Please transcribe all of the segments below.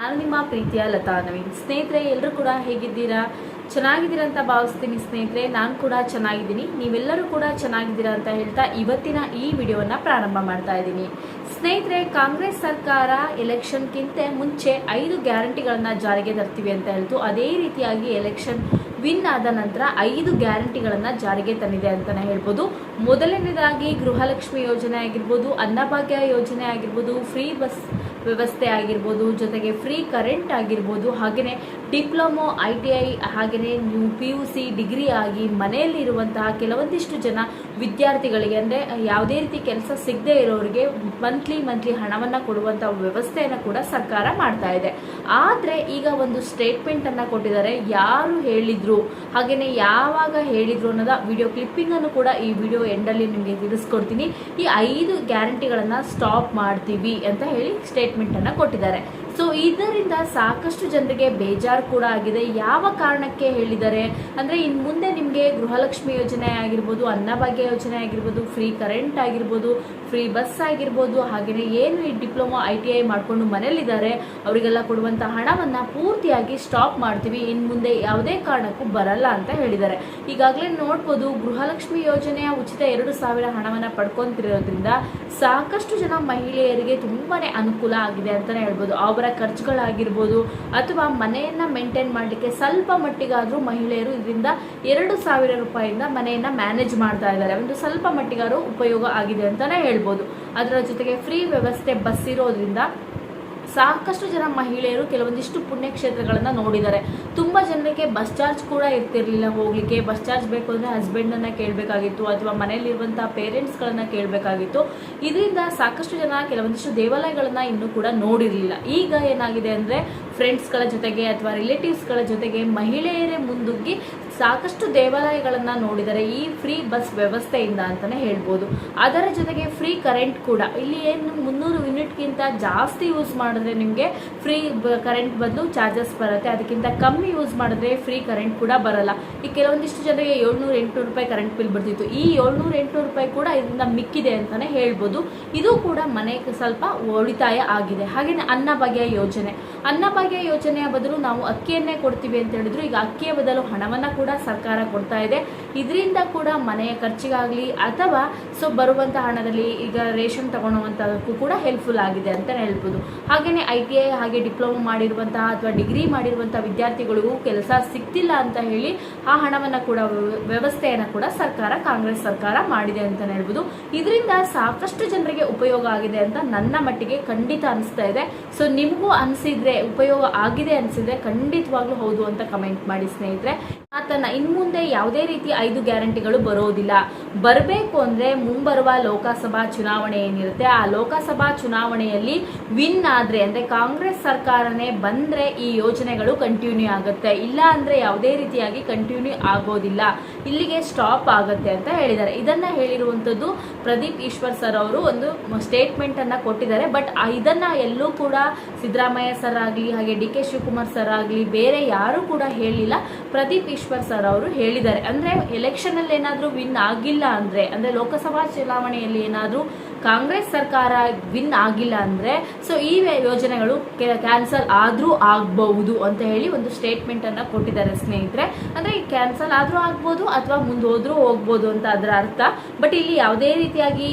ನಾನು ನಿಮ್ಮ ಪ್ರೀತಿಯ ಲತಾ ನವೀನ್. ಸ್ನೇಹಿತರೆ ಎಲ್ಲರೂ ಕೂಡ ಹೇಗಿದ್ದೀರಾ? ಚೆನ್ನಾಗಿದ್ದೀರಾ ಅಂತ ಭಾವಿಸ್ತೀನಿ ಸ್ನೇಹಿತರೆ. ನಾನು ಕೂಡ ಚೆನ್ನಾಗಿದ್ದೀನಿ. ನೀವೆಲ್ಲರೂ ಕೂಡ ಚೆನ್ನಾಗಿದ್ದೀರಾ ಅಂತ ಹೇಳ್ತಾ ಇವತ್ತಿನ ಈ ವಿಡಿಯೋವನ್ನು ಪ್ರಾರಂಭ ಮಾಡ್ತಾ ಇದ್ದೀನಿ. ಸ್ನೇಹಿತರೆ, ಕಾಂಗ್ರೆಸ್ ಸರ್ಕಾರ ಎಲೆಕ್ಷನ್ಗಿಂತ ಮುಂಚೆ ಐದು ಗ್ಯಾರಂಟಿಗಳನ್ನು ಜಾರಿಗೆ ತರ್ತೀವಿ ಅಂತ ಹೇಳ್ತು. ಅದೇ ರೀತಿಯಾಗಿ ಎಲೆಕ್ಷನ್ ವಿನ್ ಆದ ನಂತರ ಐದು ಗ್ಯಾರಂಟಿಗಳನ್ನು ಜಾರಿಗೆ ತಂದಿದೆ ಅಂತಲೇ ಹೇಳ್ಬೋದು. ಮೊದಲನೇದಾಗಿ ಗೃಹಲಕ್ಷ್ಮಿ ಯೋಜನೆ ಆಗಿರ್ಬೋದು, ಅನ್ನಭಾಗ್ಯ ಯೋಜನೆ ಆಗಿರ್ಬೋದು, ಫ್ರೀ ಬಸ್ ವ್ಯವಸ್ಥೆ ಆಗಿರ್ಬೋದು, ಜೊತೆಗೆ ಫ್ರೀ ಕರೆಂಟ್ ಆಗಿರ್ಬೋದು ಹಾಗೆಯೇ ಡಿಪ್ಲೊಮೊ, ಐ ಟಿ ಐ ಹಾಗೆಯೇ ನೀವು ಪಿ ಯು ಸಿ ಡಿಗ್ರಿ ಆಗಿ ಮನೆಯಲ್ಲಿರುವಂತಹ ಕೆಲವೊಂದಿಷ್ಟು ಜನ ವಿದ್ಯಾರ್ಥಿಗಳಿಗೆ, ಅಂದರೆ ಯಾವುದೇ ರೀತಿ ಕೆಲಸ ಸಿಗದೆ ಇರೋರಿಗೆ ಮಂತ್ಲಿ ಮಂತ್ಲಿ ಹಣವನ್ನು ಕೊಡುವಂಥ ವ್ಯವಸ್ಥೆಯನ್ನು ಕೂಡ ಸರ್ಕಾರ ಮಾಡ್ತಾ ಇದೆ. ಆದರೆ ಈಗ ಒಂದು ಸ್ಟೇಟ್ಮೆಂಟನ್ನು ಕೊಟ್ಟಿದ್ದಾರೆ. ಯಾರು ಹೇಳಿದ್ರು ಹಾಗೆಯೇ ಯಾವಾಗ ಹೇಳಿದ್ರು ಅನ್ನೋದ ವಿಡಿಯೋ ಕ್ಲಿಪ್ಪಿಂಗನ್ನು ಕೂಡ ಈ ವಿಡಿಯೋ ಎಂಡಲ್ಲಿ ನಿಮಗೆ ತಿಳಿಸ್ಕೊಡ್ತೀನಿ. ಈ ಐದು ಗ್ಯಾರಂಟಿಗಳನ್ನು ಸ್ಟಾಪ್ ಮಾಡ್ತೀವಿ ಅಂತ ಹೇಳಿ ಸ್ಟೇಟ್ಮೆಂಟನ್ನು ಕೊಟ್ಟಿದ್ದಾರೆ. ಸೊ ಇದರಿಂದ ಸಾಕಷ್ಟು ಜನರಿಗೆ ಬೇಜಾರು ಕೂಡ ಆಗಿದೆ. ಯಾವ ಕಾರಣಕ್ಕೆ ಹೇಳಿದ್ದಾರೆ ಅಂದರೆ ಇನ್ನು ಮುಂದೆ ನಿಮಗೆ ಗೃಹಲಕ್ಷ್ಮಿ ಯೋಜನೆ ಆಗಿರ್ಬೋದು, ಅನ್ನಭಾಗ್ಯ ಯೋಜನೆ ಆಗಿರ್ಬೋದು ಫ್ರೀ ಕರೆಂಟ್ ಆಗಿರ್ಬೋದು ಫ್ರೀ ಬಸ್ ಆಗಿರ್ಬೋದು ಹಾಗೆಯೇ ಏನು ಈ ಡಿಪ್ಲೊಮಾ, ಐ ಟಿ ಐ ಮಾಡಿಕೊಂಡು ಮನೇಲಿದ್ದಾರೆ ಅವರಿಗೆಲ್ಲ ಕೊಡುವಂಥ ಹಣವನ್ನು ಪೂರ್ತಿಯಾಗಿ ಸ್ಟಾಪ್ ಮಾಡ್ತೀವಿ. ಇನ್ ಮುಂದೆ ಯಾವುದೇ ಕಾರಣಕ್ಕೂ ಬರಲ್ಲ ಅಂತ ಹೇಳಿದ್ದಾರೆ. ಈಗಾಗಲೇ ನೋಡ್ಬೋದು, ಗೃಹಲಕ್ಷ್ಮಿ ಯೋಜನೆಯ ಉಚಿತ ಎರಡು ಸಾವಿರ ಹಣವನ್ನು ಪಡ್ಕೊಂತಿರೋದ್ರಿಂದ ಸಾಕಷ್ಟು ಜನ ಮಹಿಳೆಯರಿಗೆ ತುಂಬಾ ಅನುಕೂಲ ಆಗಿದೆ ಅಂತಲೇ ಹೇಳ್ಬೋದು. ಅವರ ಖರ್ಚುಗಳಾಗಿರ್ಬೋದು ಅಥವಾ ಮನೆಯನ್ನು ಮೇಂಟೈನ್ ಮಾಡಲಿಕ್ಕೆ ಸ್ವಲ್ಪ ಮಟ್ಟಿಗಾದರೂ ಮಹಿಳೆಯರು ಇದರಿಂದ ಎರಡು ಸಾವಿರ ರೂಪಾಯಿಂದ ಮನೆಯನ್ನು ಮ್ಯಾನೇಜ್ ಮಾಡ್ತಾ ಇದ್ದಾರೆ. ಒಂದು ಸ್ವಲ್ಪ ಮಟ್ಟಿಗಾದರೂ ಉಪಯೋಗ ಆಗಿದೆ ಅಂತಲೇ ಹೇಳ್ಬೋದು. ಅದರ ಜೊತೆಗೆ ಫ್ರೀ ವ್ಯವಸ್ಥೆ ಬಸ್ ಇರೋದ್ರಿಂದ ಸಾಕಷ್ಟು ಜನ ಮಹಿಳೆಯರು ಕೆಲವೊಂದಿಷ್ಟು ಪುಣ್ಯಕ್ಷೇತ್ರಗಳನ್ನು ನೋಡಿದ್ದಾರೆ. ತುಂಬ ಜನರಿಗೆ ಬಸ್ ಚಾರ್ಜ್ ಕೂಡ ಇರ್ತಿರ್ಲಿಲ್ಲ ಹೋಗಲಿಕ್ಕೆ. ಬಸ್ ಚಾರ್ಜ್ ಬೇಕು ಅಂದರೆ ಹಸ್ಬೆಂಡನ್ನು ಕೇಳಬೇಕಾಗಿತ್ತು ಅಥವಾ ಮನೆಯಲ್ಲಿರುವಂಥ ಪೇರೆಂಟ್ಸ್ಗಳನ್ನು ಕೇಳಬೇಕಾಗಿತ್ತು. ಇದರಿಂದ ಸಾಕಷ್ಟು ಜನ ಕೆಲವೊಂದಿಷ್ಟು ದೇವಾಲಯಗಳನ್ನು ಇನ್ನೂ ಕೂಡ ನೋಡಿರಲಿಲ್ಲ. ಈಗ ಏನಾಗಿದೆ ಅಂದರೆ ಫ್ರೆಂಡ್ಸ್ಗಳ ಜೊತೆಗೆ ಅಥವಾ ರಿಲೇಟಿವ್ಸ್ಗಳ ಜೊತೆಗೆ ಮಹಿಳೆಯರೇ ಮುಂದುಗ್ಗಿ ಸಾಕಷ್ಟು ದೇವಾಲಯಗಳನ್ನು ನೋಡಿದರೆ ಈ ಫ್ರೀ ಬಸ್ ವ್ಯವಸ್ಥೆಯಿಂದ ಅಂತಲೇ ಹೇಳ್ಬೋದು. ಅದರ ಜೊತೆಗೆ ಫ್ರೀ ಕರೆಂಟ್ ಕೂಡ. ಇಲ್ಲಿ ಏನು ಮುನ್ನೂರು ಯೂನಿಟ್ಗಿಂತ ಜಾಸ್ತಿ ಯೂಸ್ ಮಾಡಿದ್ರೆ ನಿಮಗೆ ಫ್ರೀ ಕರೆಂಟ್ ಬದಲು ಚಾರ್ಜಸ್ ಬರುತ್ತೆ. ಅದಕ್ಕಿಂತ ಕಮ್ಮಿ ಯೂಸ್ ಮಾಡಿದ್ರೆ ಫ್ರೀ ಕರೆಂಟ್ ಕೂಡ ಬರಲ್ಲ. ಈ ಕೆಲವೊಂದಿಷ್ಟು ಜನರಿಗೆ ಏಳ್ನೂರು ಎಂಟುನೂರು ರೂಪಾಯಿ ಕರೆಂಟ್ ಬಿಲ್ ಬರ್ತಿತ್ತು. ಈ ಏಳ್ನೂರು ಎಂಟುನೂರು ರೂಪಾಯಿ ಕೂಡ ಇದರಿಂದ ಮಿಕ್ಕಿದೆ ಅಂತಲೇ ಹೇಳ್ಬೋದು. ಇದು ಕೂಡ ಮನೆಗೆ ಸ್ವಲ್ಪ ಉಳಿತಾಯ ಆಗಿದೆ. ಹಾಗೆಯೇ ಅನ್ನಭಾಗ್ಯ ಯೋಜನೆ. ಅನ್ನಭಾಗ್ಯ ಯೋಜನೆಯ ಬದಲು ನಾವು ಅಕ್ಕಿಯನ್ನೇ ಕೊಡ್ತೀವಿ ಅಂತ ಹೇಳಿದ್ರು. ಈಗ ಅಕ್ಕಿಯ ಬದಲು ಹಣವನ್ನು ಕೂಡ ಸರ್ಕಾರ ಕೊಡ್ತಾ ಇದೆ. ಇದರಿಂದ ಕೂಡ ಮನೆಯ ಖರ್ಚಿಗಾಗಲಿ ಅಥವಾ ಸೊ ಬರುವಂಥ ಹಣದಲ್ಲಿ ಈಗ ರೇಷನ್ ತಗೊಳ್ಳುವಂಥದಕ್ಕೂ ಕೂಡ ಹೆಲ್ಪ್ಫುಲ್ ಆಗಿದೆ ಅಂತ ಹೇಳ್ಬೋದು. ಹಾಗೆಯೇ ಐ ಟಿ ಐ ಹಾಗೆ ಡಿಪ್ಲೊಮಾ ಮಾಡಿರುವಂತಹ ಅಥವಾ ಡಿಗ್ರಿ ಮಾಡಿರುವಂಥ ವಿದ್ಯಾರ್ಥಿಗಳಿಗೂ ಕೆಲಸ ಸಿಗ್ತಿಲ್ಲ ಅಂತ ಹೇಳಿ ಆ ಹಣವನ್ನು ಕೂಡ ವ್ಯ- ವ್ಯವಸ್ಥೆಯನ್ನು ಕೂಡ ಸರ್ಕಾರ, ಕಾಂಗ್ರೆಸ್ ಸರ್ಕಾರ ಮಾಡಿದೆ ಅಂತಲೇ ಹೇಳ್ಬೋದು. ಇದರಿಂದ ಸಾಕಷ್ಟು ಜನರಿಗೆ ಉಪಯೋಗ ಆಗಿದೆ ಅಂತ ನನ್ನ ಮಟ್ಟಿಗೆ ಖಂಡಿತ ಅನಿಸ್ತಾ ಇದೆ. ಸೊ ನಿಮಗೂ ಅನಿಸಿದ್ರೆ, ಉಪಯೋಗ ಆಗಿದೆ ಅನಿಸಿದ್ರೆ ಖಂಡಿತವಾಗ್ಲೂ ಹೌದು ಅಂತ ಕಮೆಂಟ್ ಮಾಡಿ ಸ್ನೇಹಿತರೆ. ಆತನ ಇನ್ನು ಮುಂದೆ ಯಾವುದೇ ರೀತಿ ಐದು ಗ್ಯಾರಂಟಿಗಳು ಬರೋದಿಲ್ಲ. ಬರಬೇಕು ಅಂದರೆ ಮುಂಬರುವ ಲೋಕಸಭಾ ಚುನಾವಣೆ ಏನಿರುತ್ತೆ, ಆ ಲೋಕಸಭಾ ಚುನಾವಣೆಯಲ್ಲಿ ವಿನ್ ಆದರೆ ಅಂದರೆ ಕಾಂಗ್ರೆಸ್ ಸರ್ಕಾರನೇ ಬಂದರೆ ಈ ಯೋಜನೆಗಳು ಕಂಟಿನ್ಯೂ ಆಗುತ್ತೆ. ಇಲ್ಲ ಅಂದರೆ ಯಾವುದೇ ರೀತಿಯಾಗಿ ಕಂಟಿನ್ಯೂ ಆಗೋದಿಲ್ಲ. ಇಲ್ಲಿಗೆ ಸ್ಟಾಪ್ ಆಗುತ್ತೆ ಅಂತ ಹೇಳಿದ್ದಾರೆ. ಇದನ್ನು ಹೇಳಿರುವಂಥದ್ದು ಪ್ರದೀಪ್ ಈಶ್ವರ್ ಸರ್ ಅವರು ಒಂದು ಸ್ಟೇಟ್ಮೆಂಟನ್ನು ಕೊಟ್ಟಿದ್ದಾರೆ. ಬಟ್ ಇದನ್ನು ಎಲ್ಲೂ ಕೂಡ ಸಿದ್ದರಾಮಯ್ಯ ಸರ್ ಆಗಲಿ, ಹಾಗೆ ಡಿ ಕೆ ಶಿವಕುಮಾರ್ ಸರ್ ಆಗಲಿ, ಬೇರೆ ಯಾರೂ ಕೂಡ ಹೇಳಿಲ್ಲ. ಪ್ರದೀಪ್ ಈಶ್ವರ್ ಸರ್ ಅವರು ಹೇಳಿದ್ದಾರೆ. ಅಂದ್ರೆ ಎಲೆಕ್ಷನಲ್ಲಿ ಏನಾದರೂ ವಿನ್ ಆಗಿಲ್ಲ ಅಂದ್ರೆ ಅಂದ್ರೆ ಲೋಕಸಭಾ ಚುನಾವಣೆಯಲ್ಲಿ ಏನಾದರೂ ಕಾಂಗ್ರೆಸ್ ಸರ್ಕಾರ ವಿನ್ ಆಗಿಲ್ಲ ಅಂದ್ರೆ ಸೊ ಈ ಯೋಜನೆಗಳು ಕ್ಯಾನ್ಸಲ್ ಆದ್ರೂ ಆಗಬಹುದು ಅಂತ ಹೇಳಿ ಒಂದು ಸ್ಟೇಟ್ಮೆಂಟ್ ಅನ್ನ ಕೊಟ್ಟಿದ್ದಾರೆ ಸ್ನೇಹಿತರೆ. ಅಂದ್ರೆ ಕ್ಯಾನ್ಸಲ್ ಆದ್ರೂ ಆಗ್ಬೋದು ಅಥವಾ ಮುಂದೆ ಹೋಗ್ಬೋದು ಅಂತ ಅದರ ಅರ್ಥ. ಬಟ್ ಇಲ್ಲಿ ಯಾವುದೇ ರೀತಿಯಾಗಿ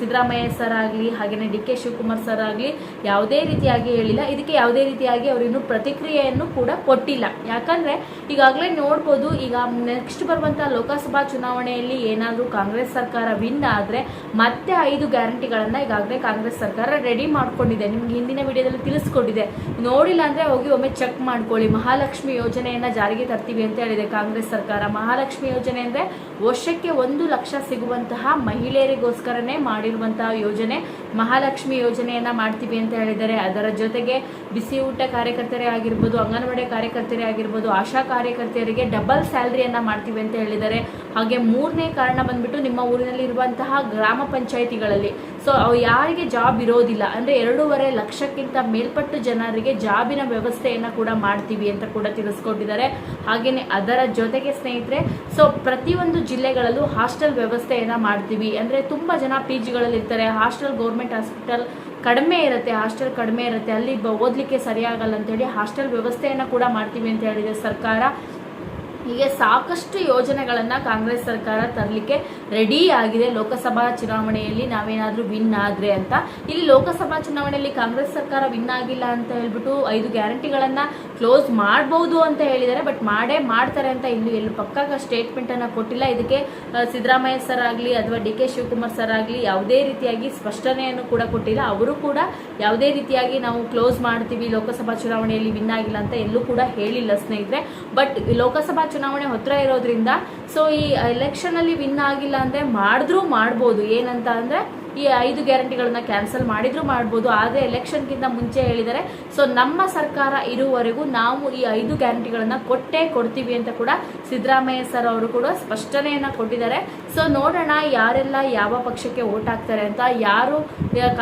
ಸಿದ್ದರಾಮಯ್ಯ ಸರ್ ಆಗಲಿ ಹಾಗೆಯೇ ಡಿ ಕೆ ಶಿವಕುಮಾರ್ ಸರ್ ಆಗಲಿ, ಯಾವುದೇ ರೀತಿಯಾಗಿ ಹೇಳಿಲ್ಲ. ಇದಕ್ಕೆ ಯಾವುದೇ ರೀತಿಯಾಗಿ ಅವರು ಇನ್ನೂ ಪ್ರತಿಕ್ರಿಯೆಯನ್ನು ಕೂಡ ಕೊಟ್ಟಿಲ್ಲ. ಯಾಕಂದ್ರೆ ಈಗಾಗಲೇ ನೋಡ್ಬೋದು, ಈಗ ನೆಕ್ಸ್ಟ್ ಬರುವಂತ ಲೋಕಸಭಾ ಚುನಾವಣೆಯಲ್ಲಿ ಏನಾದರೂ ಕಾಂಗ್ರೆಸ್ ಸರ್ಕಾರ ವಿನ್ ಆದ್ರೆ ಮತ್ತೆ ಐದು ಗ್ಯಾರಂಟಿಗಳನ್ನ ಈಗಾಗಲೇ ಕಾಂಗ್ರೆಸ್ ಸರ್ಕಾರ ರೆಡಿ ಮಾಡಿಕೊಂಡಿದೆ. ನಿಮ್ಗೆ ಹಿಂದಿನ ವಿಡಿಯೋದಲ್ಲಿ ತಿಳಿಸ್ಕೊಟ್ಟಿದೆ. ನೋಡಿಲ್ಲ ಅಂದರೆ ಹೋಗಿ ಒಮ್ಮೆ ಚೆಕ್ ಮಾಡ್ಕೊಳ್ಳಿ. ಮಹಾಲಕ್ಷ್ಮಿ ಯೋಜನೆಯನ್ನು ಜಾರಿಗೆ ತರ್ತೀವಿ ಅಂತ ಹೇಳಿದೆ ಕಾಂಗ್ರೆಸ್ ಸರ್ಕಾರ. ಮಹಾಲಕ್ಷ್ಮಿ ಯೋಜನೆ ಅಂದರೆ ವರ್ಷಕ್ಕೆ ಒಂದು ಲಕ್ಷ ಸಿಗುವಂತಹ ಮಹಿಳೆಯರಿಗೋಸ್ಕರನೇ ಮಾಡಿರುವಂತಹ ಯೋಜನೆ. ಮಹಾಲಕ್ಷ್ಮಿ ಯೋಜನೆಯನ್ನು ಮಾಡ್ತೀವಿ ಅಂತ ಹೇಳಿದ್ದಾರೆ. ಅದರ ಜೊತೆಗೆ ಬಿಸಿ ಊಟ ಕಾರ್ಯಕರ್ತರೇ ಆಗಿರ್ಬೋದು, ಅಂಗನವಾಡಿ ಕಾರ್ಯಕರ್ತರೇ ಆಗಿರ್ಬೋದು, ಆಶಾ ಕಾರ್ಯಕರ್ತೆಯರಿಗೆ ಡಬಲ್ ಸ್ಯಾಲ್ರಿಯನ್ನು ಮಾಡ್ತೀವಿ ಅಂತ ಹೇಳಿದ್ದಾರೆ. ಹಾಗೆ ಮೂರನೇ ಕಾರಣ ಬಂದ್ಬಿಟ್ಟು ನಿಮ್ಮ ಊರಿನಲ್ಲಿ ಇರುವಂತಹ ಗ್ರಾಮ ಪಂಚಾಯಿತಿಗಳಲ್ಲಿ ಸೊ ಯಾರಿಗೆ ಜಾಬ್ ಇರೋದಿಲ್ಲ. ಅಂದ್ರೆ ಎರಡೂವರೆ ಲಕ್ಷಕ್ಕಿಂತ ಮೇಲ್ಪಟ್ಟು ಜನರಿಗೆ ಜಾಬಿನ ವ್ಯವಸ್ಥೆಯನ್ನ ಕೂಡ ಮಾಡ್ತೀವಿ ಅಂತ ಕೂಡ ತಿಳಿಸ್ಕೊಟ್ಟಿದ್ದಾರೆ. ಹಾಗೆಯೇ ಅದರ ಜೊತೆಗೆ ಸ್ನೇಹಿತರೆ ಸೊ ಪ್ರತಿಯೊಂದು ಜಿಲ್ಲೆಗಳಲ್ಲೂ ಹಾಸ್ಟೆಲ್ ವ್ಯವಸ್ಥೆಯನ್ನ ಮಾಡ್ತೀವಿ. ಅಂದ್ರೆ ತುಂಬಾ ಜನ ಪಿ ಜಿಗಳಲ್ಲಿ ಇರ್ತಾರೆ. ಹಾಸ್ಟೆಲ್ ಗೌರ್ಮೆಂಟ್ ಹಾಸ್ಪಿಟಲ್ ಕಡಿಮೆ ಇರುತ್ತೆ. ಹಾಸ್ಟೆಲ್ ಕಡಿಮೆ ಇರುತ್ತೆ. ಅಲ್ಲಿ ಓದ್ಲಿಕ್ಕೆ ಸರಿಯಾಗಲ್ಲ ಅಂತೇಳಿ ಹಾಸ್ಟೆಲ್ ವ್ಯವಸ್ಥೆಯನ್ನು ಕೂಡ ಮಾಡ್ತೀವಿ ಅಂತ ಹೇಳಿದೆ ಸರ್ಕಾರ. ಹೀಗೆ ಸಾಕಷ್ಟು ಯೋಜನೆಗಳನ್ನು ಕಾಂಗ್ರೆಸ್ ಸರ್ಕಾರ ತರಲಿಕ್ಕೆ ರೆಡಿ ಆಗಿದೆ. ಲೋಕಸಭಾ ಚುನಾವಣೆಯಲ್ಲಿ ನಾವೇನಾದರೂ ವಿನ್ ಆದರೆ ಅಂತ. ಇಲ್ಲಿ ಲೋಕಸಭಾ ಚುನಾವಣೆಯಲ್ಲಿ ಕಾಂಗ್ರೆಸ್ ಸರ್ಕಾರ ವಿನ್ ಆಗಿಲ್ಲ ಅಂತ ಹೇಳ್ಬಿಟ್ಟು ಐದು ಗ್ಯಾರಂಟಿಗಳನ್ನು ಕ್ಲೋಸ್ ಮಾಡಬಹುದು ಅಂತ ಹೇಳಿದ್ದಾರೆ. ಬಟ್ ಮಾಡೇ ಮಾಡ್ತಾರೆ ಅಂತ ಇನ್ನು ಎಲ್ಲಿ ಪಕ್ಕ ಸ್ಟೇಟ್ಮೆಂಟನ್ನು ಕೊಟ್ಟಿಲ್ಲ. ಇದಕ್ಕೆ ಸಿದ್ದರಾಮಯ್ಯ ಸರ್ ಆಗಲಿ ಅಥವಾ ಡಿ ಕೆ ಶಿವಕುಮಾರ್ ಸರ್ ಆಗಲಿ ಯಾವುದೇ ರೀತಿಯಾಗಿ ಸ್ಪಷ್ಟನೆಯನ್ನು ಕೂಡ ಕೊಟ್ಟಿಲ್ಲ. ಅವರು ಕೂಡ ಯಾವುದೇ ರೀತಿಯಾಗಿ ನಾವು ಕ್ಲೋಸ್ ಮಾಡ್ತೀವಿ, ಲೋಕಸಭಾ ಚುನಾವಣೆಯಲ್ಲಿ ವಿನ್ ಆಗಿಲ್ಲ ಅಂತ ಎಲ್ಲೂ ಕೂಡ ಹೇಳಿಲ್ಲ ಸ್ನೇಹಿತರೆ. ಬಟ್ ಲೋಕಸಭಾ ಚುನಾವಣೆ ಹತ್ರ ಇರೋದ್ರಿಂದ ಸೊ ಈ ಎಲೆಕ್ಷನ್ ಅಲ್ಲಿ ವಿನ್ ಆಗಿಲ್ಲ ಅಂದ್ರೆ ಮಾಡಿದ್ರೂ ಮಾಡ್ಬೋದು. ಏನಂತ ಅಂದ್ರೆ ಈ ಐದು ಗ್ಯಾರಂಟಿಗಳನ್ನ ಕ್ಯಾನ್ಸಲ್ ಮಾಡಿದ್ರು, ಮಾಡ್ಬೋದು. ಆದರೆ ಎಲೆಕ್ಷನ್ಗಿಂತ ಮುಂಚೆ ಹೇಳಿದರೆ ಸೊ ನಮ್ಮ ಸರ್ಕಾರ ಇರುವವರೆಗೂ ನಾವು ಈ ಐದು ಗ್ಯಾರಂಟಿಗಳನ್ನ ಕೊಟ್ಟೇ ಕೊಡ್ತೀವಿ ಅಂತ ಕೂಡ ಸಿದ್ದರಾಮಯ್ಯ ಸರ್ ಅವರು ಕೂಡ ಸ್ಪಷ್ಟನೆಯನ್ನ ಕೊಟ್ಟಿದ್ದಾರೆ. ಸೊ ನೋಡೋಣ ಯಾರೆಲ್ಲ ಯಾವ ಪಕ್ಷಕ್ಕೆ ಓಟ್ ಹಾಕ್ತಾರೆ ಅಂತ, ಯಾರು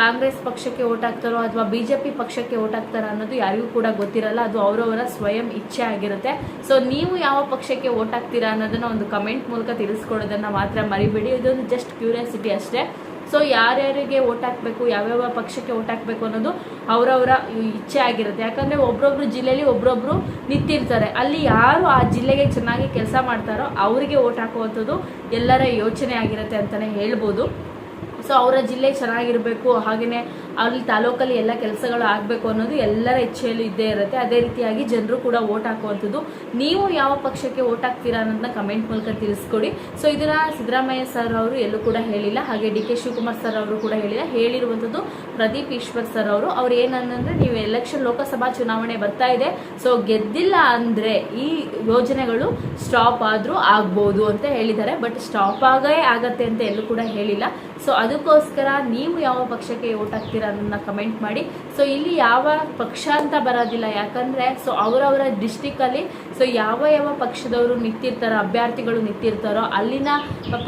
ಕಾಂಗ್ರೆಸ್ ಪಕ್ಷಕ್ಕೆ ಓಟ್ ಹಾಕ್ತಾರೋ ಅಥವಾ ಬಿಜೆಪಿ ಪಕ್ಷಕ್ಕೆ ಓಟ್ ಹಾಕ್ತಾರೋ ಅನ್ನೋದು ಯಾರಿಗೂ ಕೂಡ ಗೊತ್ತಿರಲ್ಲ. ಅದು ಅವರವರ ಸ್ವಯಂ ಇಚ್ಛೆ ಆಗಿರುತ್ತೆ. ಸೊ ನೀವು ಯಾವ ಪಕ್ಷಕ್ಕೆ ಓಟ್ ಹಾಕ್ತೀರಾ ಅನ್ನೋದನ್ನ ಒಂದು ಕಮೆಂಟ್ ಮೂಲಕ ತಿಳಿಸ್ಕೊಡೋದನ್ನ ಮಾತ್ರ ಮರಿಬೇಡಿ. ಇದೊಂದು ಜಸ್ಟ್ ಕ್ಯೂರಿಯಾಸಿಟಿ ಅಷ್ಟೇ. ಸೊ ಯಾರ್ಯಾರಿಗೆ ಓಟ್ ಹಾಕಬೇಕು, ಯಾವ್ಯಾವ ಪಕ್ಷಕ್ಕೆ ಓಟ್ ಹಾಕಬೇಕು ಅನ್ನೋದು ಅವರವರ ಇಚ್ಛೆ ಆಗಿರುತ್ತೆ. ಯಾಕಂದರೆ ಒಬ್ರೊಬ್ರು ಜಿಲ್ಲೆಯಲ್ಲಿ ಒಬ್ರೊಬ್ರು ನಿಂತಿರ್ತಾರೆ. ಅಲ್ಲಿ ಯಾರು ಆ ಜಿಲ್ಲೆಗೆ ಚೆನ್ನಾಗಿ ಕೆಲಸ ಮಾಡ್ತಾರೋ ಅವರಿಗೆ ಓಟ್ ಹಾಕುವಂಥದ್ದು ಎಲ್ಲರ ಯೋಚನೆ ಆಗಿರುತ್ತೆ ಅಂತಲೇ ಹೇಳ್ಬೋದು. ಸೊ ಅವರ ಜಿಲ್ಲೆ ಚೆನ್ನಾಗಿರಬೇಕು ಹಾಗೆಯೇ ಅಲ್ಲಿ ತಾಲೂಕಲ್ಲಿ ಎಲ್ಲ ಕೆಲಸಗಳು ಆಗಬೇಕು ಅನ್ನೋದು ಎಲ್ಲರ ಇಚ್ಛೆಯಲ್ಲೂ ಇದ್ದೇ ಇರುತ್ತೆ. ಅದೇ ರೀತಿಯಾಗಿ ಜನರು ಕೂಡ ಓಟ್ ಹಾಕುವಂಥದ್ದು. ನೀವು ಯಾವ ಪಕ್ಷಕ್ಕೆ ಓಟ್ ಹಾಕ್ತೀರಾ ಅನ್ನೋದನ್ನ ಕಮೆಂಟ್ ಮೂಲಕ ತಿಳಿಸ್ಕೊಡಿ. ಸೊ ಇದನ್ನ ಸಿದ್ದರಾಮಯ್ಯ ಸರ್ ಅವರು ಎಲ್ಲೂ ಕೂಡ ಹೇಳಿಲ್ಲ, ಹಾಗೆ ಡಿ ಕೆ ಶಿವಕುಮಾರ್ ಸರ್ ಅವರು ಕೂಡ ಹೇಳಿಲ್ಲ. ಹೇಳಿರುವಂಥದ್ದು ಪ್ರದೀಪ್ ಈಶ್ವರ್ ಸರ್ ಅವರು. ಅವ್ರು ಏನಂದ್ರೆ, ನೀವು ಎಲೆಕ್ಷನ್ ಲೋಕಸಭಾ ಚುನಾವಣೆ ಬರ್ತಾ ಇದೆ. ಸೊ ಗೆದ್ದಿಲ್ಲ ಅಂದ್ರೆ ಈ ಯೋಜನೆಗಳು ಸ್ಟಾಪ್ ಆದ್ರೂ ಆಗ್ಬೋದು ಅಂತ ಹೇಳಿದ್ದಾರೆ. ಬಟ್ ಸ್ಟಾಪ್ ಆಗೇ ಆಗತ್ತೆ ಅಂತ ಎಲ್ಲೂ ಕೂಡ ಹೇಳಿಲ್ಲ. ಸೊ ಅದಕ್ಕೋಸ್ಕರ ನೀವು ಯಾವ ಪಕ್ಷಕ್ಕೆ ಓಟ್ ಹಾಕ್ತೀರಾ ಅನ್ನೋದನ್ನ ಕಮೆಂಟ್ ಮಾಡಿ. ಸೊ ಇಲ್ಲಿ ಯಾವ ಪಕ್ಷ ಅಂತ ಬರೋದಿಲ್ಲ. ಯಾಕಂದ್ರೆ ಸೊ ಅವರವರ ಡಿಸ್ಟಿಕಲ್ಲಿ ಸೊ ಯಾವ ಯಾವ ಪಕ್ಷದವರು ನಿಂತಿರ್ತಾರೋ, ಅಭ್ಯರ್ಥಿಗಳು ನಿಂತಿರ್ತಾರೋ, ಅಲ್ಲಿನ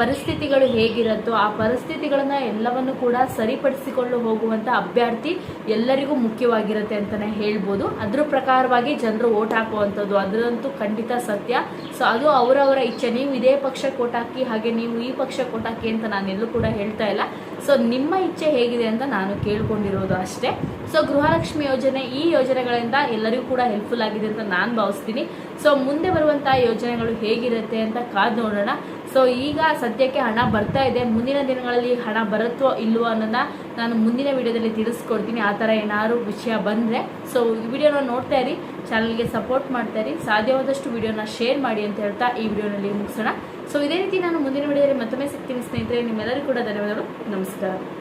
ಪರಿಸ್ಥಿತಿಗಳು ಹೇಗಿರುತ್ತೋ, ಆ ಪರಿಸ್ಥಿತಿಗಳನ್ನ ಎಲ್ಲವನ್ನು ಕೂಡ ಸರಿಪಡಿಸಿಕೊಂಡು ಹೋಗುವಂತ ಅಭ್ಯರ್ಥಿ ಎಲ್ಲರಿಗೂ ಮುಖ್ಯವಾಗಿರುತ್ತೆ ಅಂತಾನೆ ಹೇಳ್ಬೋದು. ಅದ್ರ ಪ್ರಕಾರವಾಗಿ ಜನರು ಓಟ್ ಹಾಕುವಂಥದ್ದು, ಅದರಂತೂ ಖಂಡಿತ ಸತ್ಯ. ಸೊ ಅದು ಅವರವರ ಇಚ್ಛೆ. ನೀವು ಇದೇ ಪಕ್ಷಕ್ಕೆ ಕೋಟಾಕಿ ಹಾಗೆ ನೀವು ಈ ಪಕ್ಷಕ್ಕೆ ಕೋಟಾಕಿ ಅಂತ ನಾನು ಎಲ್ಲೂ ಕೂಡ ಹೇಳ್ತಾ ಇಲ್ಲ. ಸೊ ನಿಮ್ಮ ಇಚ್ಛೆ ಹೇಗಿದೆ ಅಂತ ನಾನು ಕೇಳ್ಕೊಂಡಿರೋದು ಅಷ್ಟೇ. ಸೊ ಗೃಹಲಕ್ಷ್ಮಿ ಯೋಜನೆ ಈ ಯೋಜನೆಗಳಿಂದ ಎಲ್ಲರಿಗೂ ಕೂಡ ಹೆಲ್ಪ್ಫುಲ್ ಆಗಿದೆ ಅಂತ ನಾನು ಭಾವಿಸ್ತೀನಿ. ಸೊ ಮುಂದೆ ಬರುವಂತಹ ಯೋಜನೆಗಳು ಹೇಗಿರುತ್ತೆ ಅಂತ ಕಾದು ನೋಡೋಣ. ಸೊ ಈಗ ಸದ್ಯಕ್ಕೆ ಹಣ ಬರ್ತಾ ಇದೆ. ಮುಂದಿನ ದಿನಗಳಲ್ಲಿ ಹಣ ಬರುತ್ತೋ ಇಲ್ವೋ ಅನ್ನೋದನ್ನ ನಾನು ಮುಂದಿನ ವಿಡಿಯೋದಲ್ಲಿ ತಿಳಿಸ್ಕೊಡ್ತೀನಿ. ಆ ಥರ ಏನಾದ್ರು ವಿಷಯ ಬಂದರೆ ಸೊ ಈ ವಿಡಿಯೋನ ನೋಡ್ತಾ ಇರಿ. ಚಾನಲ್ಗೆ ಸಪೋರ್ಟ್ ಮಾಡ್ತಾ ಇರಿ. ಸಾಧ್ಯವಾದಷ್ಟು ವಿಡಿಯೋನ ಶೇರ್ ಮಾಡಿ ಅಂತ ಹೇಳ್ತಾ ಈ ವಿಡಿಯೋನಲ್ಲಿ ಮುಗಿಸೋಣ. ಸೊ ಇದೇ ರೀತಿ ನಾನು ಮುಂದಿನ ವಿಡಿಯೋದಲ್ಲಿ ಮತ್ತೊಮ್ಮೆ ಸಿಗ್ತೀನಿ ಸ್ನೇಹಿತರೆ. ನಿಮ್ಮೆಲ್ಲರಿಗೂ ಕೂಡ ಧನ್ಯವಾದಗಳು. ನಮಸ್ಕಾರ.